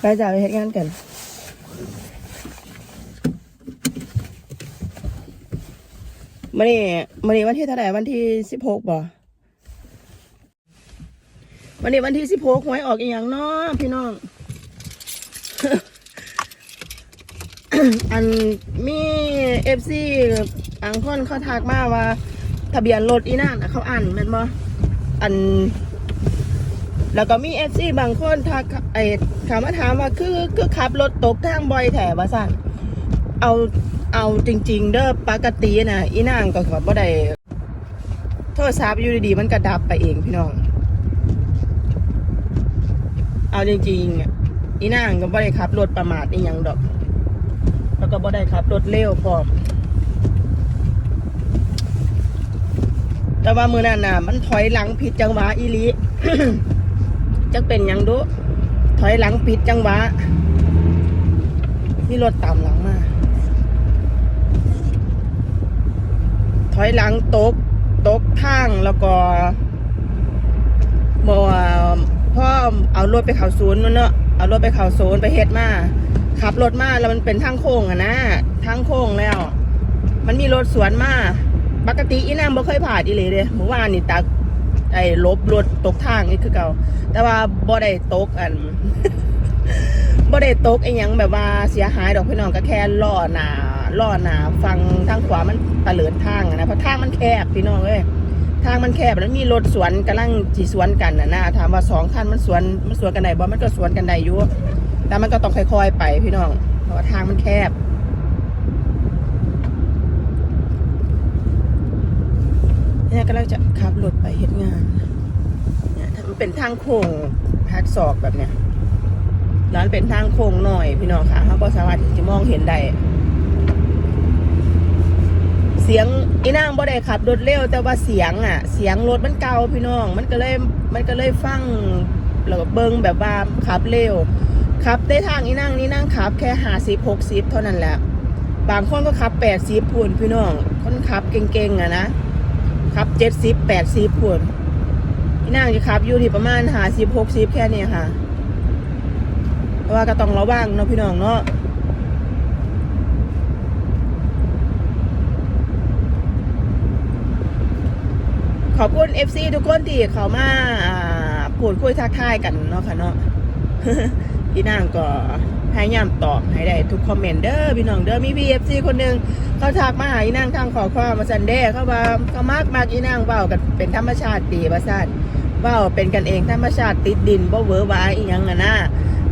ไปจ่าไปเฮ็ดงานกันมื่อนี้มื่อนี้วันที่เท่าไหร่วันที่สิบหกบ่วันนี้วันที่สิบหกหวยออกอีกอย่างเนาะพี่น้อง อันมีเอฟซีอังคนเขาทักมาว่า ทะเบียนรถอีนั่นน่เขาอ่านม่นบ่อัน แล้วก็มีเอฟซีบางคนทักไอ้ถามมาถามว่าคือคือขับรถตกทางบ่อยแถว่าสั่นเอาเอาจริง ๆ เด้อปกติน่ะอีนางก็แบบบ่ได้โทรศัพท์อยู่ดีๆมันก็ดับไปเองพี่น้อง เอาจริงๆอะอีนางก็บ่ได้ขับรถประมาทอีหยังดอก แล้วก็บ่ได้ขับรถเร็วพอแต่ว่ามือนั้นน่ะมันถอยหลังผิดจังหวะอีลี จักเป็นยังดุถอยหลังผิดจังหวะมีรถตามหลังมา ถอยหลังตก ตกทางแล้วก็บอพ่อเอารถไปเขาศูนย์นั่นเนอะเอารถไปเขาศูนย์ไปเฮ็ดมา ขับรถมาแล้วมันเป็นทางโค้งอะนะทางโค้งแล้ว มันมีรถสวนมา ปกติอีนางบ่เคยผ่านอีเลยเด้เมื่อวานนี่ตัก ไอ้ลบรถตกทางนี่คือเก่า แต่ว่าบ่ได้ตกอันบ่ได้ตกไอ้ยังแบบว่าเสียหายดอกพี่น้องก็แค่ล้อหนาล้อหนาฟังทางขวามันตะเลิดทางนะเพราะทางมันแคบพี่น้องเอ้ยทางมันแคบแล้วมีรถสวนกำลังสิสวนกันนะนะถามว่าสองคันมันสวนมันสวนกันได้บ่มันก็สวนกันได้อยู่แต่มันก็ต้องค่อยๆไปพี่น้องเพราะว่าทางมันแคบ เนี่ยกำลังจะขับรถไปเฮ็ดงาน เนี่ยมันเป็นทางโค้งหักศอกแบบเนี้ยร้านเป็นทางโค้งหน่อยพี่น้องค่ะเขาก็สามารถที่จะมองเห็นได้เสียงอีนางบ่ได้ขับรถเร็วแต่ว่าเสียงอะ เสียงรถมันเก่าพี่น้อง มันก็เลยมันก็เลยฟังแล้วก็เบิ่งแบบว่าขับเร็วขับได้ทางอีนางนี่นั่งขับ แค่ห้าสิบหกสิบเท่านั้นแหละบางคนก็ขับแปดสิบพูนพี่น้องคนขับเก่งๆอะนะ ขับเจ็ดสิบแปดสิบพุ่นพี่นางจะขับอยู่ที่ประมาณหาสิบหกสิบแค่นี้ค่ะเพราะว่าก็ต้องระวังเนาะพี่น้องเนาะขอบคุณ FC ทุกคนที่เขามาอ่าพูดคุยทักทายกันเนาะค่ะเนาะ พี่นางก็พยายามตอบให้ได้ทุกคอมเมนต์เด้อพี่น้องเด้อมีพีเอฟซีคนหนึ่งเขาทักมาหาอีนางทางขอความมาซันเด้เขาว่าเขามากมากอีนางเว้ากันเป็นธรรมชาติดีประสาทเว้าเป็นกันเองธรรมชาติติดดินบ่เวอร์วายอีหยังอะนะ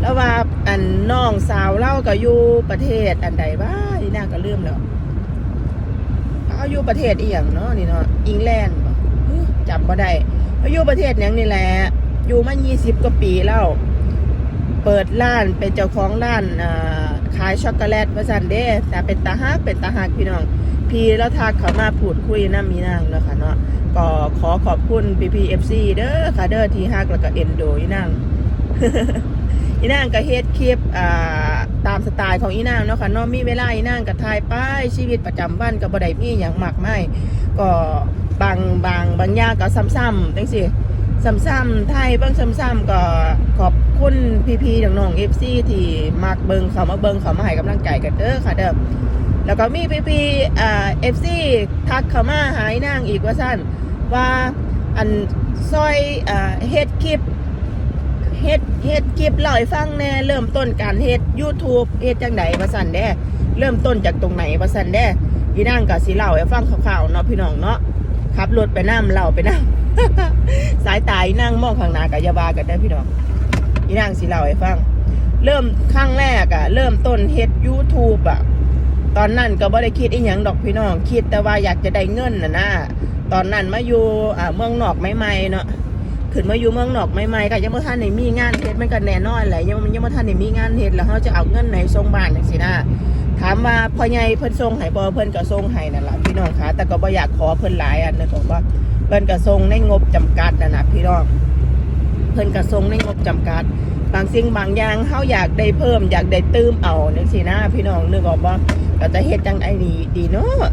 แล้วว่าอันน้องสาวเล่าก็อยู่ประเทศอันใดบ้าอีนางก็ลืมแล้วเขาอยู่ประเทศอีหยังเนาะนี่เนาะอังแลนด์จำบ่ได้เขาอยู่ประเทศหยังนี่แหละอยู่มา20กว่าปีแล้ว เปิดร้านเป็นเจ้าของร้านขายช็อกโกแลตวาซันเด้แต่เป็นตาฮักเป็นตาฮักพี่น้อง พี่แล้วทักเขามาพูดคุยน้ำมีนางเนาะค่ะเนาะก็ขอขอบคุณพีพีเอฟซีเด้อค่ะเด้อที่ฮักแล้วก็เอ็นโดอีนางอีนางก็เฮ็ดคลิปอ่าตามสไตล์ของอีนางเนาะค่ะเนาะมีเวลาอีนางก็ถ่ายป้ายชีวิตประจำวันก็บ่ได้มีหยังมากมายก็บางบางบางอย่างก็ซ้ำๆจังซี่ ซ้ำๆไทยเบิ้งซ้ำๆก็ขอบคุณพี่ๆน้องๆเอฟซีที่มักเบิ้งเขามาเบิ้งเขามาให้กำลังใจกันเด้อค่ะเด้อแล้วก็มีพี่ๆอ่าเอฟซีทักเขามาหายนางอีกว่าสั้นว่าอันซอยอ่าเฮ็ดคลิปเฮ็ดเฮ็ดคลิปเล่าให้ฟังแน่เริ่มต้นการเฮ็ด YouTube เฮ็ดจังไดว่าซั่นแด้เริ่มต้นจากตรงไหนว่าซั่นแด้พี่นางก็สิเล่าให้ฟังคร่าวๆเนาะพี่น้องเนาะ ขับรถไปน้ำเล่าไปน้ำ สายตาอีนั่งมองข้างหน้ากับยาบากันได้พี่น้องอีนั่งสิเล่าให้ฟัง เริ่มครั้งแรกอะเริ่มต้นเฮ็ด YouTube อะตอนนั้นก็บ่ได้คิดอีหยังดอกพี่น้อง คิดแต่ว่าอยากจะได้เงินน่ะนะตอนนั้นมาอยู่อ่าเมืองนอกใหม่ๆเนาะขึ้นมาอยู่เมืองนอกใหม่ๆก็ยังบ่ทันได้มีงานเฮ็ดมันก็แน่นอนแหละยังยังบ่ทันได้มีงานเฮ็ดแล้วเฮาจะเอาเงินไหนส่งบ้านจังซี่นะ ถามว่าพ่อใหญ่เพิ่นส่งให้บ่เพิ่นก็ส่งให้นั่นล่ะพี่น้องคะแต่ก็บ่อยากขอเพิ่นหลายอันนะบอกว่าเพิ่นกระทรงในงบจำกัดนะนะพี่น้องเพิ่นกระทรงในงบจำกัด บางสิ่งบางอย่างเฮาอยากได้เพิ่มอยากได้เติมเอานึกสินะพี่น้องนึกออกบ่ก็จะเฮ็ดจังไดดีดีเนาะ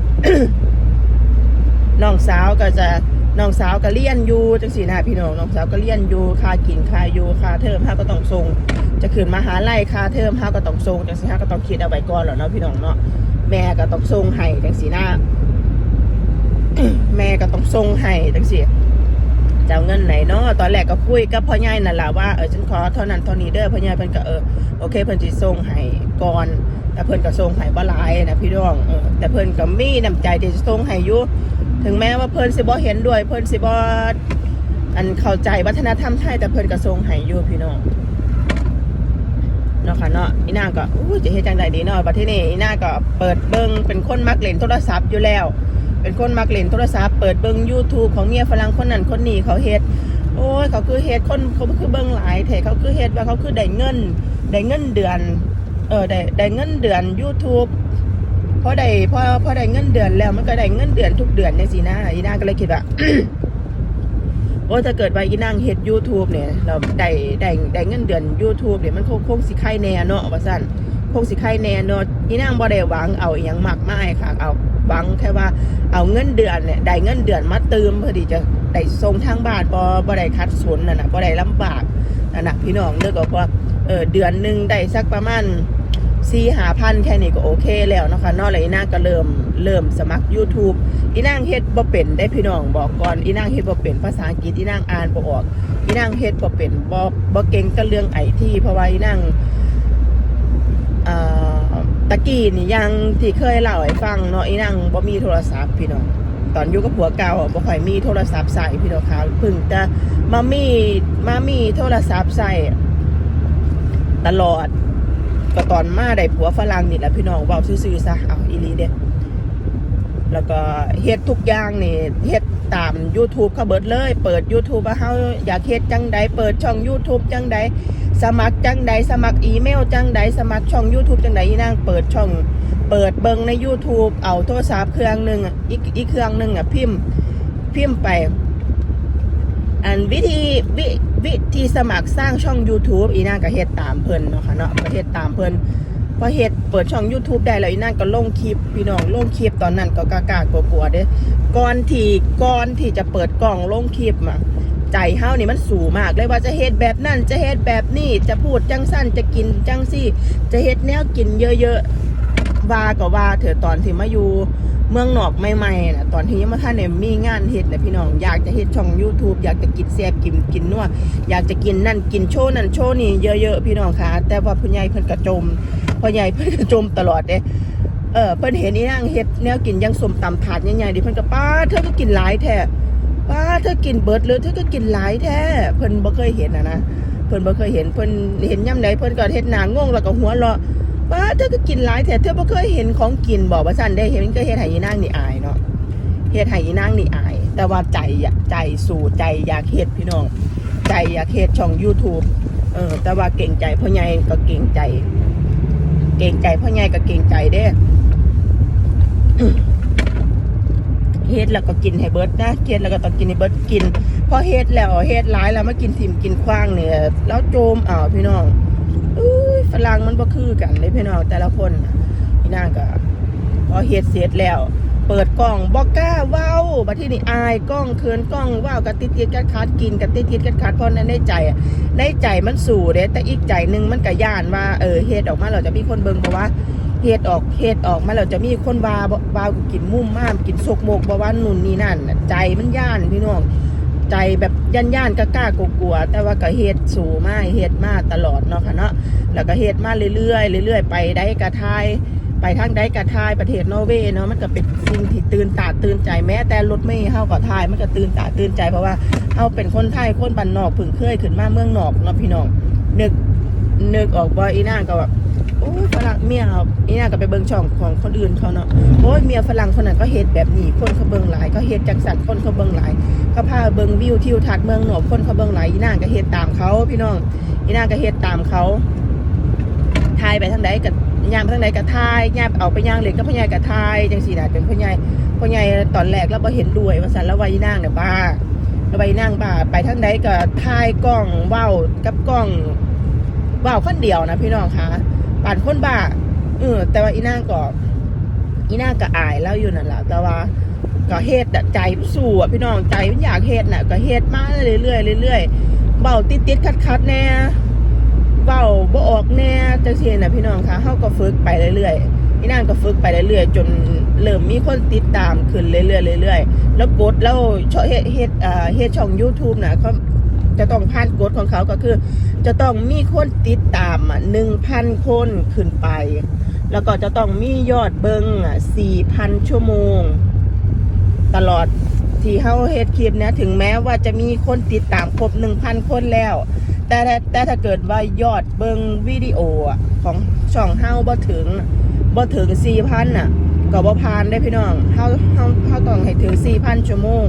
น้องสาวก็จะ น้องสาวก็เรียนอยู่จังสี่นะพี่น้องน้องสาวก็เรียนอยู่ค่ากินค่าอยู่ค่าเทอมเฮาก็ต้องส่งจะขึ้นมหาลัยค่าเทอมเฮาก็ต้องส่งจังสี่เฮาก็ต้องคิดเอาไว้ก่อนแล้วเนาะพี่น้องเนาะแม่ก็ต้องส่งให้จังสี่นะแม่ก็ต้องส่งให้จังสี่จะเอาเงินไหนเนาะตอนแรกก็คุยกับพ่อใหญ่นั่นแหละว่าเออฉันขอเท่านั้นเท่านี้เด้อพ่อใหญ่เพิ่นก็เออโอเคเพิ่นสิส่งให้ก่อน แต่เพิ่นก็ส่งให้บ่หลายนะพี่น้องเออแต่เพิ่นก็มีน้ำใจที่จะส่งให้อยู่ถึงแม้ว่าเพิ่นสิบ่เห็นด้วย เพิ่นสิบ่อันเข้าใจวัฒนธรรมไทยแต่เพิ่นก็ส่งให้อยู่พี่น้องเนาะค่ะเนาะอีนางก็อู้จะเฮ็ดจังไดดีเนาะบัดทีนี้อีนางก็เปิดเบิ่งเป็นคนมักเล่นโทรศัพท์อยู่แล้ว เป็นคนมักเล่นโทรศัพท์เปิดเบิ่ง YouTube ของเมียฝรั่งคนนั้นคนนี้เขาเฮ็ดโอ้ยเขาคือเฮ็ดคนเขาคือเบิ่งหลายแท้เขาคือเฮ็ดว่าเขาคือได้เงินได้เงินเดือน เออได้ได้เงินเดือน YouTube พอได้พอพอได้เงินเดือนแล้วมันก็ได้เงินเดือนทุกเดือนในสินะอีนางก็เลยคิดว่าโอ้ถ้าเกิดว่าอีนางเฮ็ด YouTube เนี่ย เราได้ได้ได้เงินเดือน YouTube เนี่ยมันคงคงสิไข่แน่เนาะว่าซั่นคงสิไข่แน่เนาะอีนางบ่ได้หวังเอาอหยังมากมายค่ะ เอาหวังแค่ว่าเอาเงินเดือนเนี่ยได้เงินเดือนมาเติมเพื่อที่จะได้ส่งทางบ้านบ่บ่ได้คัดสนน่ะนะบ่ได้ลำบากนั่นน่ะพี่น้องเลิกก็ว่า เออเดือนหนึ่งได้สักประมาณสี่หาพันแค่นี้ก็โอเคแล้วนะคะนอกเลยอีนางก็เริ่มเริ่มสมัคร YouTube อีนางเฮ็ดบ่เป็นได้พี่น้องบอกก่อนอีนางเฮ็ดบ่เป็นภาษาอังกฤษอีนางอ่านบ่ออกอีนางเฮ็ดบ่เป็นบ่บ่เก่งกับเรื่องไอทีเพราะว่าอีนางตะกี้นี่ยังที่เคยเล่าให้ฟังเนาะอีนางบ่มีโทรศัพท์พี่น้องตอนอยู่กับผัวเก่าบ่ค่อยมีโทรศัพท์ใส่พี่น้องค่ะเพิ่งจะมามีมามีโทรศัพท์ใส่ ตลอด ก็ตอนมาได้ผัวฝรั่งนี่แหละพี่น้องเว้าซื่อๆซะเอาอีลีเด้แล้วก็เฮ็ดทุกอย่างนี่เฮ็ดตาม YouTube เขาเบิดเลย เปิด YouTube ว่าเฮาอยากเฮ็ดจังใดเปิดช่อง YouTube จังใดสมัครจังใดสมัครอีเมลจังใดสมัครช่อง YouTube จังใดอีนางเปิดช่อง เปิดเบิงใน YouTube เอาโทรศัพท์เครื่องหนึงอีกอีกเครื่องหนึงอะพิมพ์พิมพ์ไป อันวิธีวิวิธีสมัครสร้างช่อง YouTube อีนางก็เฮ็ดตามเพิ่นเนาะค่ะเนาะประเฮ็ดตามเพิ่นพอเฮ็ดเปิดช่อง YouTube ได้แล้วอีนางก็ลงคลิปพี่น้องลงคลิปตอนนั้นก็กล้ากลัวๆเด้ก่อนที่ก่อนที่จะเปิดกล่องลงคลิปมาใจเฮานี่มันสูงมากเลยว่าจะเฮ็ดแบบนั้นจะเฮ็ดแบบนี้จะพูดจังสั้นจะกินจังซี่ จะเฮ็ดแนวกินเยอะๆว่าก็ว่าเถอะตอนที่มาอยู่ เมืองนอกใหม่ๆนะตอนที่ยังม่ทันเนี่ยมีงานเฮ็ดนะพี่น้องอยากจะเฮ็ดช่อง YouTube อยากจะกินแซ่บกินกินนัวอยากจะกินนั่นกินโชว์นั่นโชว์นี่เยอะๆพี่น้องคะแต่ว่าพ่อใหญ่เพิ่นกระจมพ่อใหญ่เพิ่นกระจมตลอดเด้เออเพิ่นเห็นอีนางเฮ็ดแนวกินยังสมตำถาดใหญ่ๆดิเพิ่นก็ป้าเธอก็กินหลายแท้ป้าเธอกินเบิดเลยเธอก็กินหลายแท้เพิ่นบ่เคยเห็นนะนะเพิ่นบ่เคยเห็นเพิ่นเห็นย่ำใดเพิ่นก็เฮ็ดหน้างงแล้วก็หัวเราะ ป้าเธอก็กินหลายแต่เธอบ่เคยเห็นของกินบอกว่าสันได้เห็นก็เฮ็ดให้ยีนางนี่อายเนาะเฮ็ดให้ยีนางนี่อาย แต่ว่าใจอะใจสู่ใจอยากเฮ็ดพี่น้อง ใจอยากเฮ็ดช่อง YouTube เออ แต่ว่าเก่งใจพ่อใหญ่ก็เก่งใจ เก่งใจพ่อใหญ่ก็เก่งใจเด้เฮ็ดแล้วก็กินให้เบิร์ดนะเฮ็ดแล้วก็ต้องกินให้เบิร์ดกินพอเฮ็ดแล้วเฮ็ดหลายแล้วมากินถิ่มกินคว้างเนี่ยแล้วโจมอ้าวพี่น้อง ฝรั่งมันบ่คือกันเลยพี่น้องแต่ละคนนี่นางก็พอเฮ็ดเสร็จแล้ว เปิดกล้องบอกกล้าว้าบัดที่นี่อายกล้องเคินกล้องว้าวกะติดติดกัดขาดกินกะติดติดกัดขาดเพราะนั้นในใจในใจมันสู่เด้แต่อีกใจหนึงมันก็ย่านว่าเออเฮ็ดออกมาเราจะมีคนเบิ่งเพราะว่าเฮ็ดออกเฮ็ดออกมาเราจะมีคนว่าว่ากูกินมุ่มม่ามกินซกโมกบ่ว่านู่นนี่นั่นใจมันย่านพี่น้อง ใจแบบย่านย่านๆกล้ากล้ากลัวๆแต่ว่าก็เฮ็ดสู่มาเฮ็ดมาตลอดเนาะค่ะเนาะแล้วก็เฮ็ดมาเรื่อยๆเรื่อยๆไปได้กระทายไปทางได้กระทายประเทศนอร์เวย์เนาะมันก็เป็นสิ่งที่ตื่นตาตื่นใจแม้แต่รถไม่เฮาก็ทายมันก็ตื่นตาตื่นใจเพราะว่าเฮาเป็นคนไทยคนบ้านนอกเพิ่งเคยขึ้นมาเมืองนอกเนาะพี่น้องนึกนึกออกว่าอีน่างก็แบบ โอ้ยฝรั่งเมียอีนาก็ไปเบิ่งช่องของคนอื่นเขาเนาะโอ้ยเมียฝรั่งคนนั้นก็เฮ็ดแบบนี้คนเขาเบิ่งหลาย ก็เฮ็ดจังสันคนเขาเบิ่งหลายเขาพาเบิ่งวิวทิวทัศน์เมืองหนอกคนเขาเบิ่งหลายอีนางก็เฮ็ดตามเขาพี่น้องอีนางก็เฮ็ดตามเขาทายไปทางใดกับย่างไปทางใดกับทายย่างเอาไปย่างเหล็กก็พ่อใหญ่กับทายจังสี่นะเป็นพ่อใหญ่พ่อใหญ่ตอนแรกแล้วบ่เห็นด้วยว่าซั่นแล้วว่าอีนางเนี่ยบ้าแล้วว่าอีนางบ้าไปทางใดก็ทายกล้องเว้ากับกล้องเว้าคนเดียวนะพี่น้องคะ ป่านคนบ้าเออแต่ว่าอีนางก็อีนางก็อายแล้วอยู่นั่นแหละแต่ว่าก็เฮ็ดใจสู้อะพี่น้องใจมันอยากเฮ็ดน่ะก็เฮ็ดมาเรื่อยๆเรื่อยๆเบาติดติดคัดคัดๆแน่เบาบ่ออกแน่จังซี่น่ะพี่น้องคะเฮาก็ฝึกไปเรื่อยๆพี่นางก็ฝึกไปเรื่อยๆจนเริ่มมีคนติดตามขึ้นเรื่อยๆเรื่อยๆแล้วกดแล้วช่องเฮ็ดเฮ็ดอ่าเฮ็ดช่อง YouTube น่ะเขา จะต้องผ่านกฎของเขาก็คือ จะต้องมีคนติดตามอะ1,000คนขึ้นไป แล้วก็จะต้องมียอดเบิงอะ4,000ชั่วโมง ตลอดที่เฮาเฮ็ดคลิปเนี้ยถึงแม้ว่าจะมีคนติดตามครบ1,000คนแล้ว แต่ถ้าแต่ถ้าเกิดว่ายอดเบิงวิดีโอของช่องเฮาบ่ถึงบ่ถึง4,000น่ะก็บ่ผ่านได้พี่น้องเฮาเฮาเฮาต้องให้ถึง4,000ชั่วโมง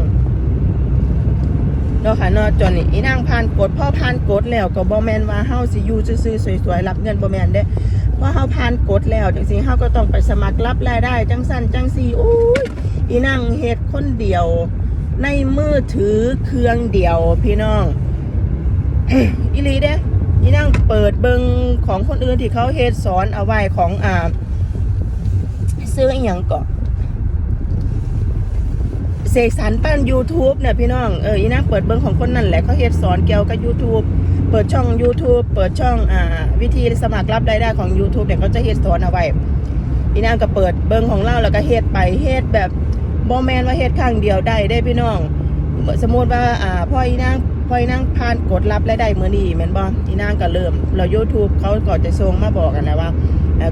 เนาะค่ะเนาะจนนี่อีนางผ่านกฎพ่อผ่านกฎแล้วก็บ่แมนว่าเฮาสิอยู่ซื่อๆสวยๆรับเงินบ่แมนเด้พราะเฮาผ่านกฎแล้วจังซี่เฮาก็ต้องไปสมัครรับรายได้จังสั่นจังซี่โอ้ยอีนั่งเฮ็ดคนเดียว ในมือถือเครื่องเดียวพี่น้องอีหลีเด้อีนั่งเปิดเบิงของคนอื่นที่เขาเฮ็ดสอนเอาไว้ของอ่าซื้ออีหยังก็ เสกสรรปั้น YouTube เนี่ยพี่น้องเอออีนั่งเปิดเบิงของคนนั่นแหละเขาเฮ็ดสอนเกี่ยวกับ YouTube เปิดช่อง YouTube เปิดช่องอ่าวิธีสมัครรับรายได้ของ YouTube เนี่ยเขาจะเฮ็ดสอนเอาไว้อีนางก็เปิดเบิ้งของเราแล้วก็เฮ็ดไปเฮ็ดแบบบ่แมนว่าเฮ็ดครั้งเดียวได้ได้พี่น้องสมมติว่าอ่าพ่ออีนางพ่ออีนางผ่านกดรับรายได้มื้อนี้แม่นบ่อีนางก็เริ่มแล้ว YouTube เขาก็จะส่งมาบอกกันนะว่า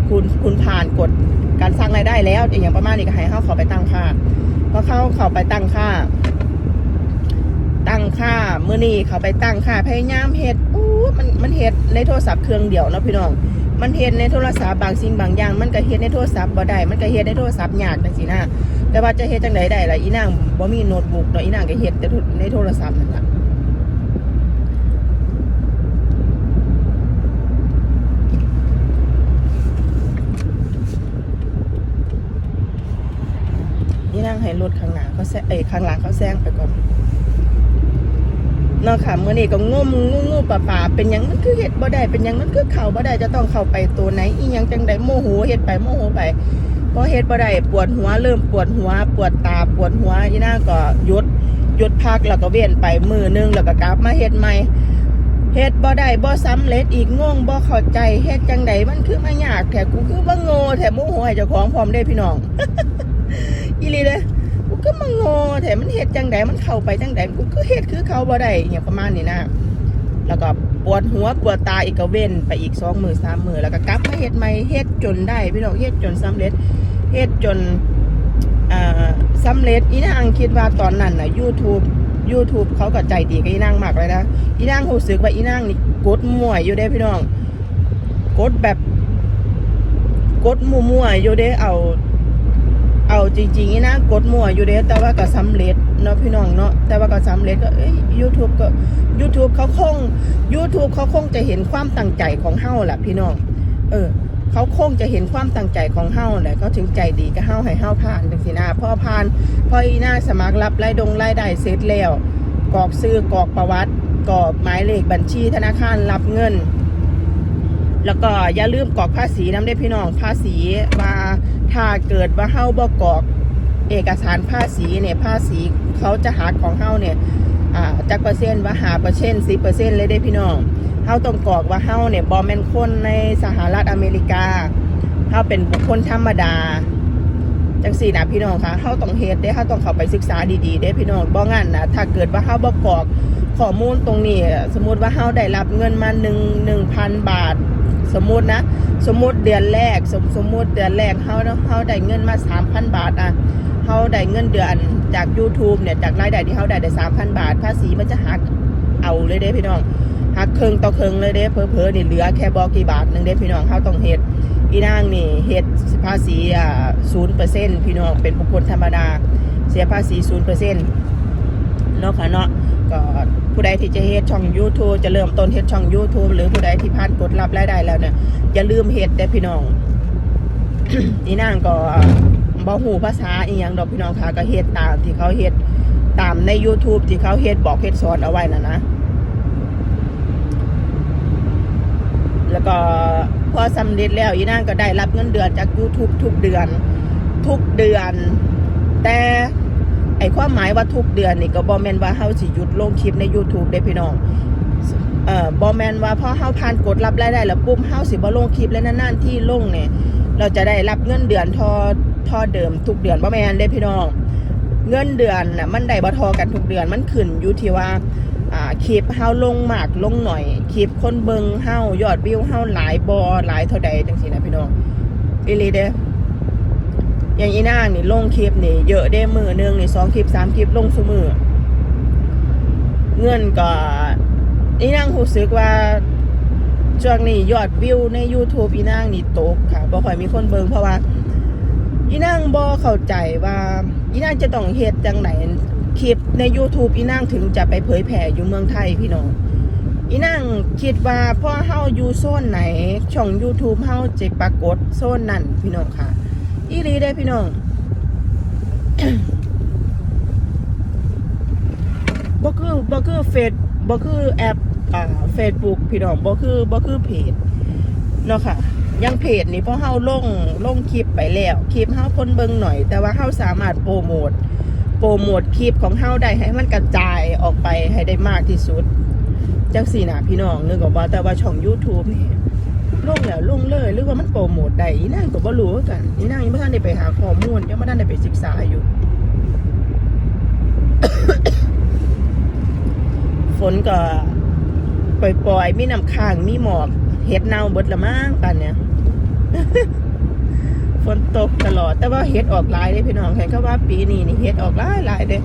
คุณคุณผ่านกดการสร้างรายได้แล้วอย่างประมาณนี้ก็ให้เฮาข้าไปตั้งค่า พอเข้าเขาไปตั้งค่า ตั้งค่ามื้อนี้เขาไปตั้งค่าพยายามเฮ็ดอู้มันมันเฮ็ดในโทรศัพท์เครื่องเดียวเนาะพี่น้อง มันเฮ็ดในโทรศัพท์บางสิ่งบางอย่าง มันก็เฮ็ดในโทรศัพท์บ่ได้มันก็เฮ็ดในโทรศัพท์ยากจังสินะแต่ว่าจะเฮ็ดจังไดได้ล่ะอีนางบ่มีโน้ตบุ๊กเนาะอีนางก็เฮ็ดแต่ในโทรศัพท์นั่นล่ะ อีนางให้รถข้างหน้าเขาแซงเอ้ข้างหลังเขาแซงไปก่อนเนาะค่ะเมื้อนี้ก็งมงูงูป่าป่าเป็นยังมันคือเฮ็ดบ่ได้เป็นยังมันคือเข้าบ่ได้จะต้องเข้าไปตัวไหนอียังจังไดโมโหเฮ็ดไปโมโหไปพอเฮ็ดบ่ได้ปวดหัวเริ่มปวดหัว ปวดตาปวดหัวอีนางก็หยุดหยุดพักแล้วก็เว้นไปมือหนึงแล้วก็กลับมาเฮ็ดใหม่เฮ็ดบ่ได้บ่สำเร็จอีกงงบ่เข้าใจเฮ็ดจังไดมันคือมายากแท้กูคือบ่โง่แท้โมโหให้เจ้าของพร้อมเด้พี่น้อง อีลีเด้กูก็มาโงอแถมมันเฮ็ดจังไดมันเข้าไปจังไดกูก็เฮ็ดคือเขาบ่ได้อหย่างประมาณนี้นะแล้วก็ปวดหัวปวดตาอีกก็เว้นไปอีกสองมือสามมือแล้วก็กลับมาเฮ็ดใหม่เฮ็ดจนได้พี่น้องเฮ็ดจนสำเร็จเฮ็ดจนอ่าเร็จอีนางคิดว่าตอนนั้นน่ะ YouTube YouTube เขาก็ใจดีกับอีนางมากเลยนะอีนางรู้สึกว่าอีนางนี่กดมั่วอยู่เด้พี่น้องกดแบบกดมั่วๆอยู่เด้เอา เอาจริงๆนี่นะกดมั่วอยู่เด้แต่ว่าก็สำเร็จเนาะพี่น้องเนาะแต่ว่าก็สำเร็จก็เอ้ย YouTube ก็ YouTube เขาคง YouTube เขาคงจะเห็นความตั้งใจของเฮาแหละพี่น้อง เออ เขาคงจะเห็นความตั้งใจของเฮาแหละเขาถึงใจดีกับเฮาให้เฮาผ่านจังซี่นะพอผ่านพออีหน้าสมัครรับรายดงรายได้เสร็จแล้วกรอกซื้อกรอกประวัติกรอกหมายเลขบัญชีธนาคารรับเงินแล้วก็อย่าลืมกรอกภาษีน้ำได้พี่น้องภาษีว่า ถ้าเกิดว่าเฮาบ่กรอกเอกสารภาษีเนี่ยภาษีเขาจะหักของเฮาเนี่ยอ่าจักเปอร์เซ็นต์ว่าหาเปอร์เซ็นต์สิเปอร์เซ็นต์เลยได้พี่น้องเฮาต้องกรอกว่าเฮาเนี่ยบ่แมนคนในสหรัฐอเมริกาเฮาเป็นบุคคลธรรมดาจังสี่นะพี่น้องคะเฮาต้องเฮ็ดเด้เฮาต้องเข้าไปศึกษาดีๆเด้พี่น้องบ่งั้นนะถ้าเกิดว่าเฮาบ่กรอกข้อมูลตรงนี้ สมมุติว่าเฮาได้รับเงินมา1 1,000บาท สมมุตินะ สมมุติเดือนแรก สมสมมุติเดือนแรกเฮาเฮาได้เงินมา3,000 บาทอะเฮาได้เงินเดือนจาก YouTube เนี่ยจากรายได้ที่เฮาได้ได้3,000 บาท ภาษีมันจะหักเอาเลยเด้พี่น้องหักครึ่งต่อครึ่งเลยเด้เผลอๆนี่เหลือแค่บ่กี่บาทหนึงเด้พี่น้องเฮาต้องเฮ็ดอีนางนี่เฮ็ดภาษีอ่าศูนย์เปอร์เซ็นต์พี่น้องเป็นบุคคลธรรมดา เสียภาษีศูนย์เปอร์เซ็นต์เนาะค่ะเนาะก็ ผู้ใดที่จะเฮ็ดช่อง YouTube จะเริ่มต้นเฮ็ดช่อง YouTube หรือผู้ใดที่ผ่านกดรับรายได้แล้วเนี่ยอย่าลืมเฮ็ดเด้พี่น้องอีนางก็บ่ฮู้ภาษาอีหยังดอกพี่น้องค่ะก็เฮ็ดตามที่เขาเฮ็ดตามใน YouTube ที่เขาเฮ็ดบอกเฮ็ดสอนเอาไว้น่ะนะแล้วก็พอสำเร็จแล้วอีนางก็ได้รับเงินเดือนจาก YouTube ทุกเดือน ทุกเดือน แต่ ไอ้ความหมายว่าทุกเดือนนี่ก็บ่แมนว่าเฮาสิหยุดลงคลิปใน YouTube ได้พี่น้องเอ่อบ่แมนว่าพอเฮาผ่านกดรับรายได้แล้วปุ๊บเฮาสิบ่ลงคลิปแล้วนานๆที่ลงเนี่ยเราจะได้รับเงินเดือนทอทอเดิมทุกเดือนบ่แมนเด้พี่น้อง เงินเดือนน่ะมันได้บ่ทอกันทุกเดือนมันขึ้นอยู่ที่ว่าอ่าคลิปเฮาลงมากลงหน่อยคลิปคนเบิงเฮายอดวิวเฮาหลายบ่หลายเท่าใดจังซี่นะพี่น้องอีลีเด้ อย่างอีนางนี่ลงคลิปนี่เยอะเด้มือหนึงนี่สองคลิปสามคลิปลงซุมือเงินก็อีนางรู้สึกว่าช่วงนี้ยอดวิวใน YouTube อีนางนี่ตกค่ะบ่ค่อยมีคนเบิงเพราะว่าอีนางบ่เข้าใจว่าอีนางจะต้องเฮ็ดจังไหนคลิปใน YouTube อีนางถึงจะไปเผยแผ่อยู่เมืองไทยพี่น้องอีนางคิดว่าพ่อเฮาอยู่โซนไหน ช่อง YouTube เฮาจะปรากฏโซนนั้นพี่น้องค่ะ อีหลีได้พี่น้องบ่คือบ่คือเฟซบ่คือแอปอ่า Facebook พี่น้องบ่คือบ่คือเพจเนาะค่ะยังเพจนี่เพราะเฮาลงลงคลิปไปแล้วคลิปเฮาคนเบิ่งหน่อย แต่ว่าเฮาสามารถโปรโมทโปรโมทคลิปของเฮาได้ให้มันกระจายออกไปให้ได้มากที่สุดจังสี่นะพี่น้องนึกออกว่าแต่ว่าช่อง YouTube นี่ ลงแล้วลงเลยหรือว่ามันโปรโมทได้อีนางก็บ่รู้คือกันอีนางยังบ่ทันได้ไปหาข้อมูลยังบ่ทันได้ไปศึกษาอยู่ ฝนก็ปล่อยๆมีน้ำค้างมีหมอกเห็ดเน่าเบิดละมั้งปันเนี่ยฝนตกตลอด แต่ว่าเห็ดออกลายเด้พี่น้องเห็นเขาว่าปีนี้นี่เห็ดออกลายหลายเด้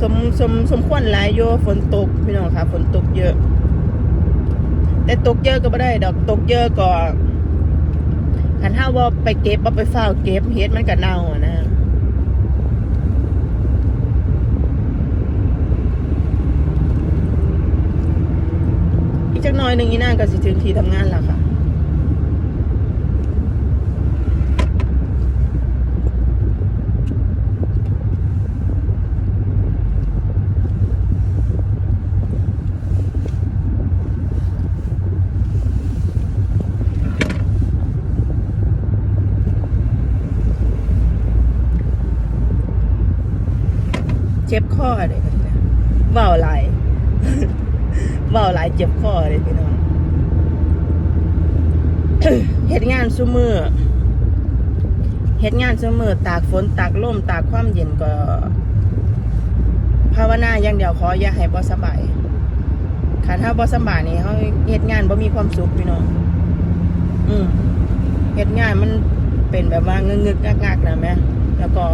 สมสมสมควรลายโยฝนตกพี่น้องค่ะฝนตกเยอะ แต่ตกเยอะก็ไม่ได้ ดอกตกเยอะก็หันห้าว่าไปเก็บว่าไปเฝ้าเก็บเฮ็ดมันก็เน่าอะนะอีกจักหน้อยหนึ่งอีน่าก็สิถึงที่ทำงานแล้วค่ะ เจ็บ คอเลยค่ะเนี่ยเบาไหลายเบาหลายเจ็บคอเลยพี่น้องเฮ็ดงานซุมือเฮ็ดงานซุมือตากฝนตากลมตากความเย็นก็ภาวนาอย่างเดียวขออย่าให้บ่สบายค่ะถ้าบ่สบายนี่เฮาเฮ็ดงานบ่มีความสุขพี่น้องอืมเฮ็ดงานมันเป็นแบบว่างึกๆงักๆนะแม่แล้วก็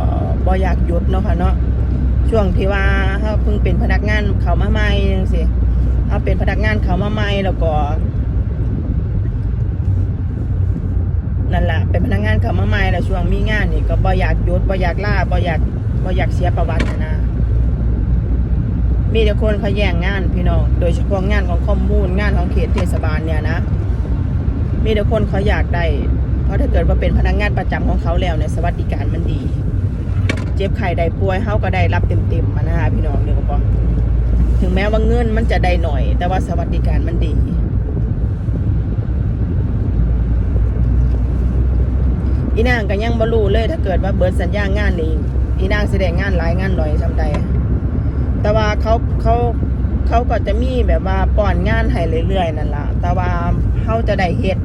บ่อยากหยุดเนาะค่ะเนาะ ช่วงที่ว่าเขาเพิ่งเป็นพนักงานเขามาใหม่จังซี่เขาเป็นพนักงานเขามาใหม่แล้วก็นั่นแหละเป็นพนักงานเขามาใหม่แล้วช่วงมีงานนี่ก็บ่อยากยุดบ่อยากล่าบ่อยากบ่อยากเสียประวัตินะมีแต่คนเขาแย่งงานพี่น้อง โดยเฉพาะงานของคอมมูนงานของเขตเทศบาลเนี่ยนะ มีแต่คนเขาอยากได้ เพราะถ้าเกิดว่าเป็นพนักงานประจำของเขาแล้วเนี่ยสวัสดิการมันดี เจ็บไข้ได้ป่วยเฮาก็ได้รับเต็มๆมานะคะพี่น้องเดี๋ยวก็ถึงแม้ว่าเงินมันจะได้หน่อย แต่ว่าสวัสดิการมันดีอีนางก็ยังบ่รู้เลยถ้าเกิดว่าเบิดสัญญางานนี้อีนางแสดงงานหลายงานหน่อยจำใดแต่ว่าเขาเขาเขาก็จะมีแบบว่าป้อนงานให้เรื่อยๆนั่นแหละแต่ว่าเขาจะได้เฮ็ด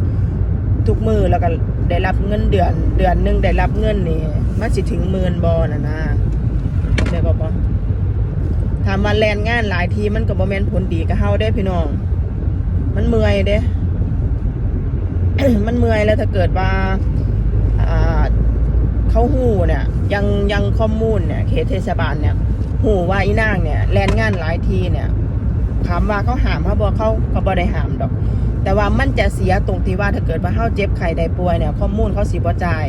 ทุกมือแล้วก็ ได้รับเงินเดือน เดือนหนึ่งได้รับเงินนี่มันสิถึงหมื่นบอน่ะนะได้บอกบ่ถามว่าแลนงานหลายทีมันก็บ่แม่นผลดีกับเฮาได้พี่น้อง มันเมื่อยเด้ มันเมื่อยแล้วถ้าเกิดว่าอ่าเขาหูเนี่ยยังยังข้อมูลเนี่ยเขตเทศบาลเนี่ยหูว่าอีนางเนี่ยแลนงานหลายทีเนี่ยถามว่าเขาหามเขาบอกเขาก็บ่ได้หามดอก แต่ว่ามันจะเสียตรงที่ว่าถ้าเกิดว่าเฮาเจ็บไข้ได้ป่วยเนี่ยข้อมูลเขาสิบ่จ่าย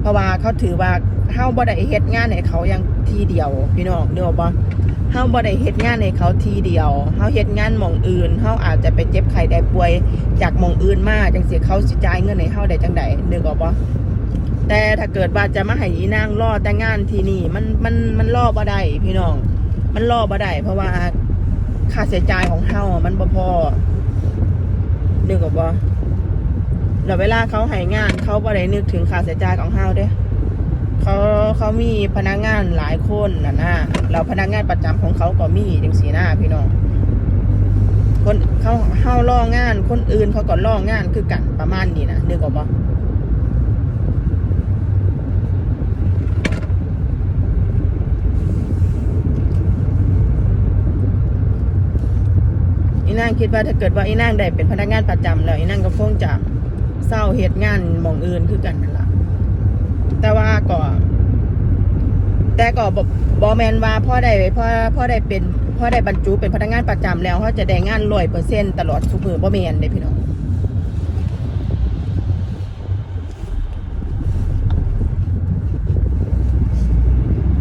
เพราะว่าเขาถือว่าเฮาบ่ได้เฮ็ดงานให้เขาอย่างทีเดียว พี่น้องเด้อบ่เฮาบ่ได้เฮ็ดงานให้เขาทีเดียวเฮาเฮ็ดงานหม่องอื่นเฮาอาจจะไปเจ็บไข้ได้ป่วย จากหม่องอื่นมาจังซี่เขาสิจ่ายเงินให้เฮาได้จังใดนึกออกบ่แต่ถ้าเกิดว่าจะมาให้อีนางรอแต่งานที่นี่มันมันมันรอบ่ได้พี่น้อง มันรอบ่ได้เพราะว่าค่าใช้จ่ายของเฮามันบ่พอ นึกออกบ่แล้วเวลาเขาให้งานเขาบ่ได้นึกถึงค่าใช้จ่ายของเฮาเด้เขาเขาเขามีพนักงานหลายคนน่ะนะเราพนักงานประจำของเขาก็มีจังสีหน้าพี่น้องคนเขาเฮาล่องานคนอื่นเขาก็ล่องานคือกันประมาณนี้นะนึกออกป นางคิดว่าถ้าเกิดว่าอีนางได้เป็นพนักงานประจำแล้วอีนางก็คงจะเศร้าเหตุงานมองอื่นคือกันนั่นแหละแต่ว่าก็แต่ก็บบอแมนว่าพ่อได้พ่อพ่อได้เป็นพ่อได้บรรจุเป็นพนักงานประจำแล้วเขาจะได้งานร้อยเปอร์เซ็นตลอดทุกมือบอแมนเด้พี่น้อง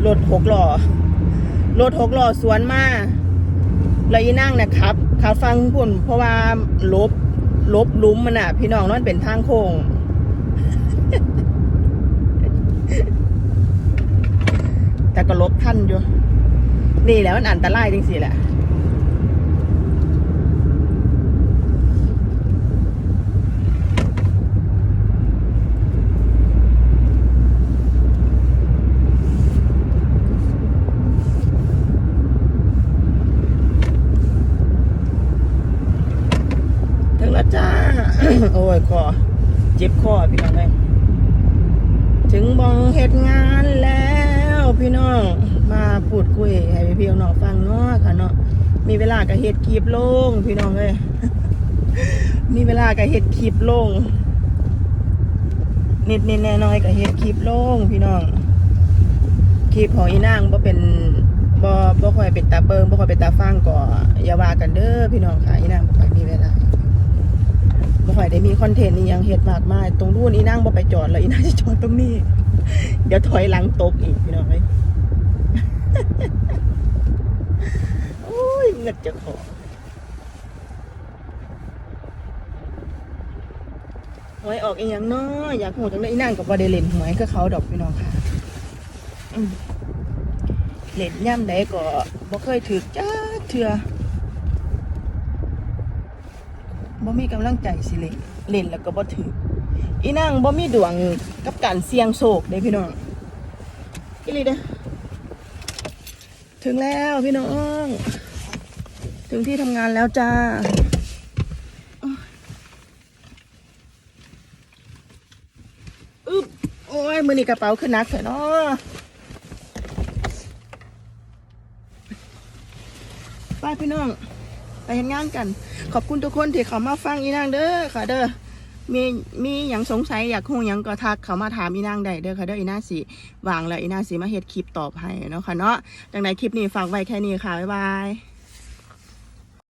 รถหกล้อรถหกล้อสวนมาแล้วอีนั่งนะครับ ขาฟังพุ่นเพราะว่าลบลบลุ้มมันอะ พี่น้องนั่นเป็นทางโค้งแต่ก็ลบท่านอยู่ นี่แหล้วมันอันตรายจริงๆแหละ ถึงแล้วจ้า โอ้ย คอ เจ็บคอพี่น้องเลยถึงบองเหตุงานแล้วพี่น้องมาพูดคุยให้พี่น้องฟังเนาะค่ะเนาะมีเวลากับเฮ็ดคลิปลงพี่น้องเลยมีเวลากับเฮ็ดคลิปลงนิดนิดแน่น้อยกับเฮ็ดคลิปลงพี่น้องคลิปของอีนางบ่เป็นบ่บ่ค่อยเป็นตาเบิงบ่ค่อยเป็นตาฟังก็อย่าว่ากันเด้อพี่น้องค่ะอีนางบ่ค่อยมีเวลา บ่ค่อยได้มีคอนเทนต์นี่ยังเฮ็ดมากมาย ตรงนู้นอีนั่งบ่ไปจอดแล้วอีนั่งจะจอดตรงนี้ เดี๋ยวถอยหลังตกอีกพี่น้องเอ้ยโอ้ยเงิดจะขอหวยออกอีหยังเนาะอยากหูจังเลยอีนั่งกับบ่ได้เล่นหวยก็เขาดอกพี่น้องค่ะเล่นย่ำใดก็บ่เคยถือจ้าเทื่อ บ่มีกำลังใจสิเล่นเล่นแล้วก็บ่ถืออีนางบ่มีดวงกับการเสี่ยงโชคเด้พี่น้องอีลีเด้อถึงแล้วพี่น้อง ถึงที่ทำงานแล้วจ้าอึ๊บโอ้ยมือนี่กระเป๋าขึ้นนักเถอะเนาะไปพี่น้อง ไปเห็นงานกัน ขอบคุณทุกคนที่เขามาฟังอีนางเด้อค่ะเด้อมีมีอย่างสงสัยอยากฮู้หยังก็ทักเขามาถามอีนางได้เด้อค่ะเด้ออีนางสีวางแล้วอีนางสีมาเฮ็ดคลิปตอบให้เนาะค่ะเนาะดังนั้นคลิปนี้ฝากไว้แค่นี้ค่ะบ๊ายบาย